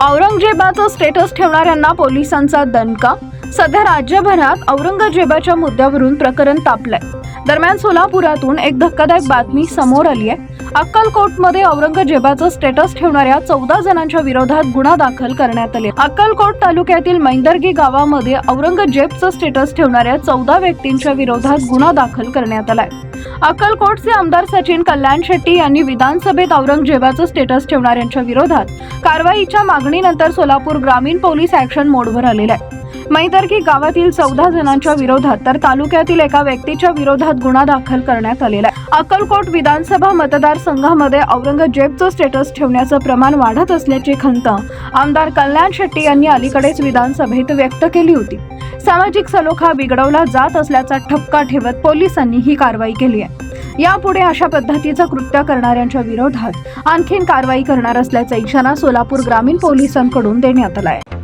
औरंगजेबाचं status ठेवणाऱ्यांना पोलिसांचा दणका. सध्या राज्यभरात औरंगजेबाच्या मुद्द्यावरून प्रकरण तापलंय. दरम्यान सोलापुरातून एक धक्कादायक बातमी समोर आली आहे. अक्कलकोटमध्ये औरंगजेबाचं स्टेटस ठेवणाऱ्या चौदा जणांच्या विरोधात गुन्हा दाखल करण्यात आले. अक्कलकोट तालुक्यातील मैंदर्गी गावामध्ये औरंगजेबचं स्टेटस ठेवणाऱ्या चौदा व्यक्तींच्या विरोधात गुन्हा दाखल करण्यात आलाय. अक्कलकोटचे आमदार सचिन कल्याण शेट्टी यांनी विधानसभेत औरंगजेबाचं स्टेटस ठेवणाऱ्यांच्या विरोधात कारवाईच्या मागणीनंतर सोलापूर ग्रामीण पोलीस ऍक्शन मोडवर आलेला आहे. मैदर्गी गावातील चौदा जणांच्या विरोधात तर तालुक्यातील एका व्यक्तीच्या विरोधात गुन्हा दाखल करण्यात आलेला आहे. अक्कलकोट विधानसभा मतदारसंघामध्ये औरंगजेबचं स्टेटस ठेवण्याचं प्रमाण वाढत असल्याची खंत आमदार कल्याण शेट्टी यांनी अलीकडेच विधानसभेत व्यक्त केली होती. सामाजिक सलोखा बिघडवला जात असल्याचा ठपका ठेवत पोलिसांनी ही कारवाई केली आहे. यापुढे अशा पद्धतीचं कृत्य करणाऱ्यांच्या विरोधात आणखीन कारवाई करणार असल्याचा इशारा सोलापूर ग्रामीण पोलिसांकडून देण्यात आला आहे.